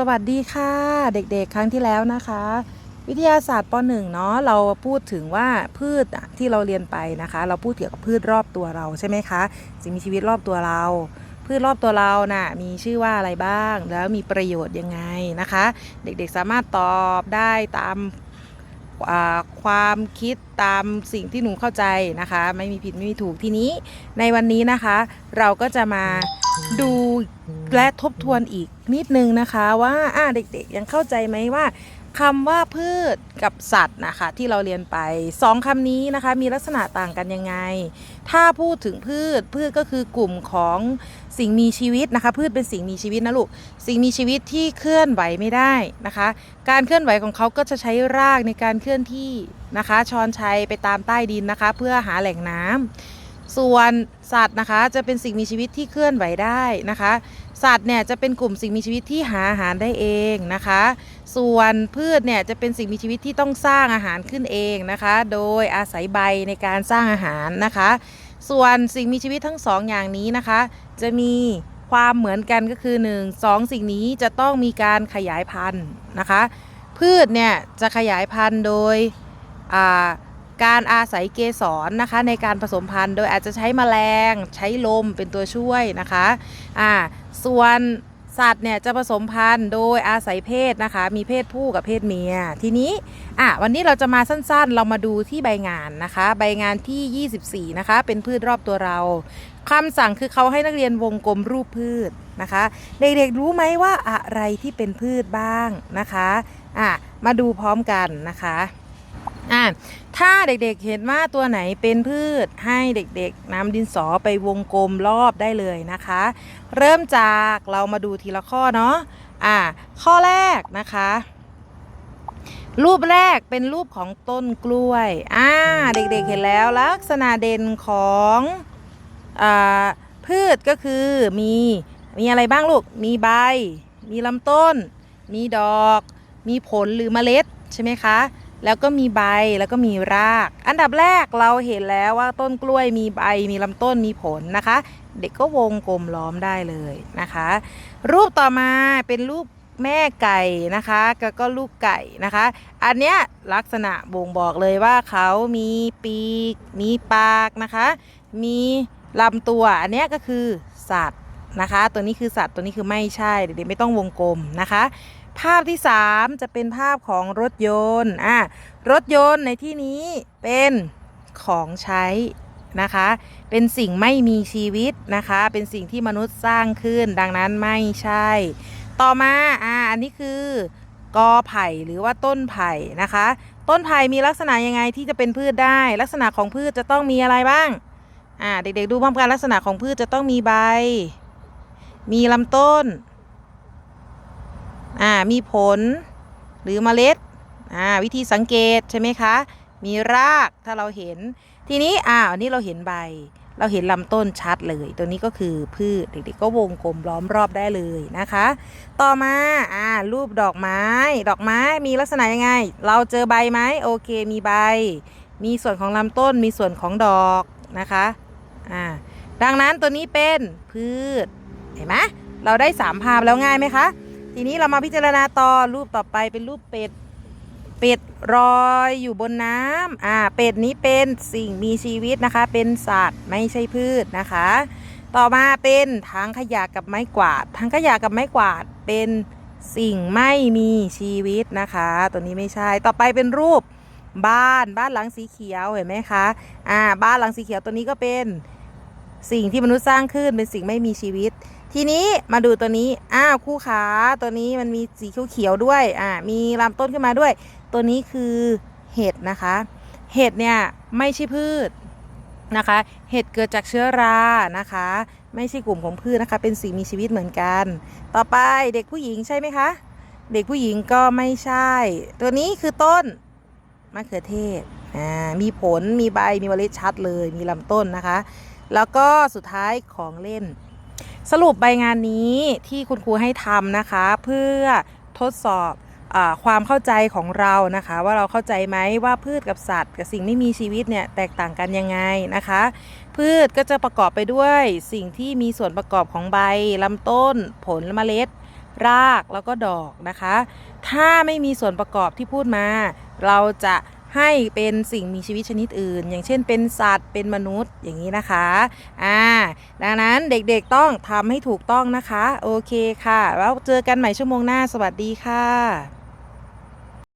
สวัสดีค่ะ เด็กๆ ครั้งที่แล้วนะคะ วิทยาศาสตร์ป .1 เนาะเราพูดถึงว่าพืชที่เราเรียนไปนะคะ เราพูดเกี่ยวกับพืชรอบตัวเราใช่ไหมคะสิ่งมีชีวิตรอบตัวเรา พืชรอบตัวเราน่ะมีชื่อว่าอะไรบ้าง แล้วมีประโยชน์ยังไงนะคะ เด็กๆสามารถตอบได้ตามความคิดตามสิ่งที่หนูเข้าใจนะคะ ไม่มีผิดไม่มีถูกทีนี้ในวันนี้นะคะ เราก็จะมา ดูและทบทวนอีกนิดนึงนะคะว่าอ่าเด็กๆยังเข้าใจไหมว่าคำว่าพืชกับสัตว์นะคะที่เราเรียนไปสองคำนี้นะคะมีลักษณะต่างกันยังไง ถ้าพูดถึงพืชพืชก็คือกลุ่มของสิ่งมีชีวิตนะคะ พืชเป็นสิ่งมีชีวิตนะลูกสิ่งมีชีวิตที่เคลื่อนไหวไม่ได้นะคะ การเคลื่อนไหวของเขาก็จะใช้รากในการเคลื่อนที่นะคะชอนชัยไปตามใต้ดินนะคะ เพื่อหาแหล่งน้ำ ส่วนสัตว์นะคะจะเป็นสิ่งมีชีวิตที่เคลื่อนไหวได้นะคะ สัตว์เนี่ยจะเป็นกลุ่มสิ่งมีชีวิตที่หาอาหารได้เองนะคะ ส่วนพืชเนี่ยจะเป็นสิ่งมีชีวิตที่ต้องสร้างอาหารขึ้นเองนะคะ โดยอาศัยใบในการสร้างอาหารนะคะ ส่วนสิ่งมีชีวิตทั้งสองอย่างนี้นะคะ จะมีความเหมือนกันก็คือ 1 2 สิ่งนี้จะต้องมีการขยายพันธุ์นะคะ พืชเนี่ยจะขยายพันธุ์โดยอ่า การอาศัยเกสรนะคะในการผสมพันธุ์ โดยอาจจะใช้แมลง ใช้ลมเป็นตัวช่วยนะคะอ่าส่วนสัตว์เนี่ยจะผสมพันธุ์โดยอาศัยเพศนะคะ มีเพศผู้กับเพศเมีย ทีนี้อะวันนี้เราจะมาสั้นๆ เรามาดูที่ใบงานนะคะ ใบงานที่ 24 นะคะ เป็นพืชรอบตัวเราคำสั่งคือเขาให้นักเรียนวงกลมรูปพืชนะคะ เด็กๆรู้ไหมว่าอะไรที่เป็นพืชบ้างนะคะอะมาดูพร้อมกันนะคะ อะถ้าเด็กๆเห็นว่าตัวไหนเป็นพืชให้เด็กๆนำดินสอไปวงกลมรอบได้เลยนะคะ เริ่มจากเรามาดูทีละข้อเนาะอ่าข้อแรกนะคะ รูปแรกเป็นรูปของต้นกล้วยอ่าเด็กๆเห็นแล้วลักษณะเด่นของอ่าพืชก็คือมีมีอะไรบ้างลูก มีใบ มีลำต้น มีดอก มีผลหรือเมล็ดใช่ไหมคะ แล้วก็มีใบแล้วก็มีราก อันดับแรกเราเห็นแล้วว่าต้นกล้วยมีใบมีลำต้นมีผลนะคะ เด็กก็วงกลมล้อมได้เลยนะคะ รูปต่อมาเป็นรูปแม่ไก่นะคะแล้วก็ลูกไก่นะคะ อันเนี้ยลักษณะบ่งบอกเลยว่าเขามีปีก มีปากนะคะ มีลำตัว อันเนี้ยก็คือสัตว์นะคะ ตัวนี้คือสัตว์ตัวนี้คือไม่ใช่เด็กๆไม่ต้องวงกลมนะคะ ภาพที่ 3 จะเป็นภาพของรถยนต์อะรถยนต์ในที่นี้เป็นของใช้นะคะ เป็นสิ่งไม่มีชีวิตนะคะ เป็นสิ่งที่มนุษย์สร้างขึ้น ดังนั้นไม่ใช่ ต่อมาอ่าอันนี้คือกอไผ่หรือว่าต้นไผ่นะคะ ต้นไผ่มีลักษณะยังไงที่จะเป็นพืชได้ ลักษณะของพืชจะต้องมีอะไรบ้างอ่าเด็กๆดูพร้อมกันลักษณะของพืชจะต้องมีใบ มีลำต้น อ่ามีผลหรือเมล็ดอ่าวิธีสังเกตใช่ไหมคะ มีรากถ้าเราเห็น ทีนี้อ่าอันนี้เราเห็นใบ เราเห็นลำต้นชัดเลย ตัวนี้ก็คือพืชเด็กๆก็วงกลมล้อมรอบได้เลยนะคะ ต่อมาอ่ารูปดอกไม้ ดอกไม้มีลักษณะยังไง เราเจอใบไหมโอเคมีใบ มีส่วนของลำต้นมีส่วนของดอกนะคะอ่าดังนั้นตัวนี้เป็นพืชเห็นไหมเราได้สามภาพแล้วง่ายไหมคะ ทีนี้เรามาพิจารณาต่อรูปต่อไปเป็นรูปเป็ด เป็ดลอยอยู่บนน้ำอ่า เป็ดนี้เป็นสิ่งมีชีวิตนะคะ เป็นสัตว์ไม่ใช่พืชนะคะ ต่อมาเป็นถังขยะกับไม้กวาดถังขยะกับไม้กวาดเป็นสิ่งไม่มีชีวิตนะคะ ตัวนี้ไม่ใช่ ต่อไปเป็นรูปบ้านบ้านหลังสีเขียวเห็นไหมคะ อ่า บ้านหลังสีเขียวตัวนี้ก็เป็นสิ่งที่มนุษย์สร้างขึ้นเป็นสิ่งไม่มีชีวิต ทีนี้มาดูตัวนี้ อ้าวคู่ขาตัวนี้มันมีสีเขียวๆด้วย อ่า มีลำต้นขึ้นมาด้วย ตัวนี้คือเห็ดนะคะ เห็ดเนี่ยไม่ใช่พืชนะคะ เห็ดเกิดจากเชื้อรานะคะ ไม่ใช่กลุ่มของพืชนะคะ เป็นสิ่งมีชีวิตเหมือนกัน ต่อไปเด็กผู้หญิงใช่ไหมคะ เด็กผู้หญิงก็ไม่ใช่ ตัวนี้คือต้นมะเขือเทศ อ่า มีผล มีใบ มีเมล็ดชัดเลย มีลำต้นนะคะ แล้วก็สุดท้ายของเล่น สรุปใบงานนี้ที่คุณครูให้ทำนะคะ เพื่อทดสอบอความเข้าใจของเรานะคะ ว่าเราเข้าใจไหมว่าพืชกับสัตว์ กับสิ่งไม่มีชีวิตเนี่ยแตกต่างกันยังไงนะคะ พืชก็จะประกอบไปด้วยสิ่งที่มีส่วนประกอบของใบลำต้น ผลเมล็ด รากแล้วก็ดอกนะคะ ถ้าไม่มีส่วนประกอบที่พูดมา เราจะ ให้เป็นสิ่งมีชีวิตชนิดอื่น อย่างเช่นเป็นสัตว์เป็นมนุษย์อย่างนี้นะคะอ่าดังนั้นเด็กๆต้องทำให้ถูกต้องนะคะ โอเคค่ะ แล้วเจอกันใหม่ชั่วโมงหน้าสวัสดีค่ะ